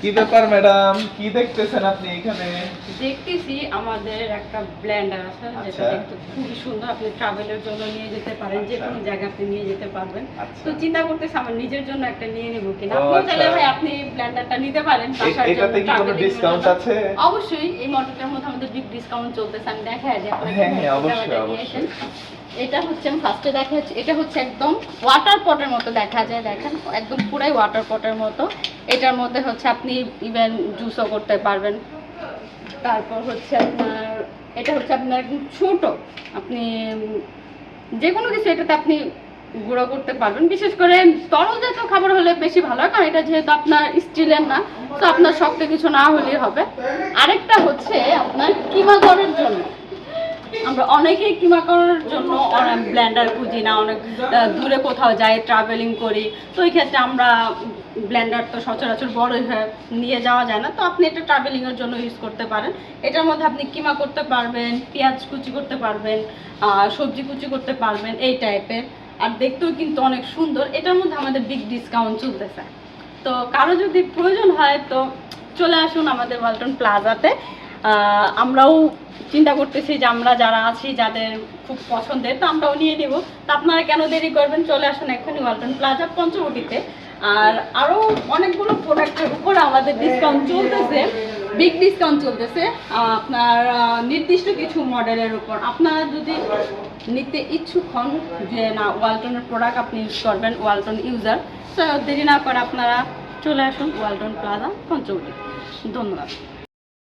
কি ব্যাপার ম্যাডাম? কি দেখতেছেন আপনি এখানে? দেখতেছি আমাদের একটা ব্ল্যান্ডার আছে যেটা আচ্ছা। দেখতে খুবই সুন্দর। আপনি ট্রাভেলের জন্য নিয়ে যেতে পারেন যে কোনো জায়গায় আপনি নিয়ে যেতে পারবেন। আচ্ছা। তো চিন্তা করতেছি আমার নিজের জন্য একটা নিয়ে নেব কিনা। আচ্ছা। চাইলে ভাই আপনি ব্ল্যান্ডারটা নিতে পারেন এটাতে কি কোনো ডিসকাউন্ট আছে? অবশ্যই এই মডেলটার মধ্যে আমাদের বিগ ডিসকাউন্ট চলতেছে আমি দেখা যায় হ্যাঁ, হ্যাঁ, অবশ্যই, অবশ্যই। এটা হচ্ছে আমি ফার্স্টে দেখা যাচ্ছে এটা হচ্ছে একদম ওয়াটার পটের মতো দেখা যায়, দেখেন, একদম পুরাই ওয়াটার পটের মতো। এটার মধ্যে হচ্ছে আপনি ইভেন জুসও করতে পারবেন। তারপর হচ্ছে আপনার, এটা হচ্ছে আপনার একদম ছোট, আপনি যে কোনো কিছু এটাতে আপনি গুঁড়ো করতে পারবেন। বিশেষ করে তরল জাতীয় খাবার হলে বেশি ভালো হয়, কারণ এটা যেহেতু আপনার স্টিলের না, তো আপনার শক্ত কিছু না হলেই হবে। আরেকটা হচ্ছে আপনার কিমা করার জন্য। আমরা অনেকেই কিমা করার জন্য অনেক ব্লেন্ডার খুঁজি না, অনেক দূরে কোথাও যাই ট্রাভেলিং করি। তো এই ক্ষেত্রে আমরা ব্ল্যান্ডার তো সচরাচর বড় হয়ে নিয়ে যাওয়া যায় না। তো আপনি এটা ট্রাভেলিংয়ের জন্য ইউজ করতে পারেন। এটার মধ্যে আপনি কিমা করতে পারবেন, পেঁয়াজ কুচি করতে পারবেন সবজি কুচি করতে পারবেন, এই টাইপের আর দেখতেও কিন্তু অনেক সুন্দর। এটার মধ্যে আমাদের বিগ ডিসকাউন্ট চলতেছে। তো কারও যদি প্রয়োজন হয়, তো চলে আসুন আমাদের ওয়ালটন প্লাজাতে আমরাও চিন্তা করতেছি যে আমরা যারা আছি, যাদের খুব পছন্দের, তো আমরাও নিয়ে নেব। তা আপনারা কেন দেরি করবেন? চলে আসুন এখনই ওয়ালটন প্লাজা পঞ্চবটিতে। আর আরও অনেকগুলো প্রোডাক্টের উপরে আমাদের ডিসকাউন্ট চলতেছে। বিগ ডিসকাউন্ট চলতেছে। আপনার নির্দিষ্ট কিছু মডেলের উপর। আপনারা যদি নিতে ইচ্ছুক হন যে, না ওয়ালটনের প্রোডাক্ট আপনি ইউজ করবেন ওয়ালটন ইউজার তো দেরি না করে আপনারা চলে আসুন ওয়ালটন প্লাজা পঞ্চবটি ধন্যবাদ।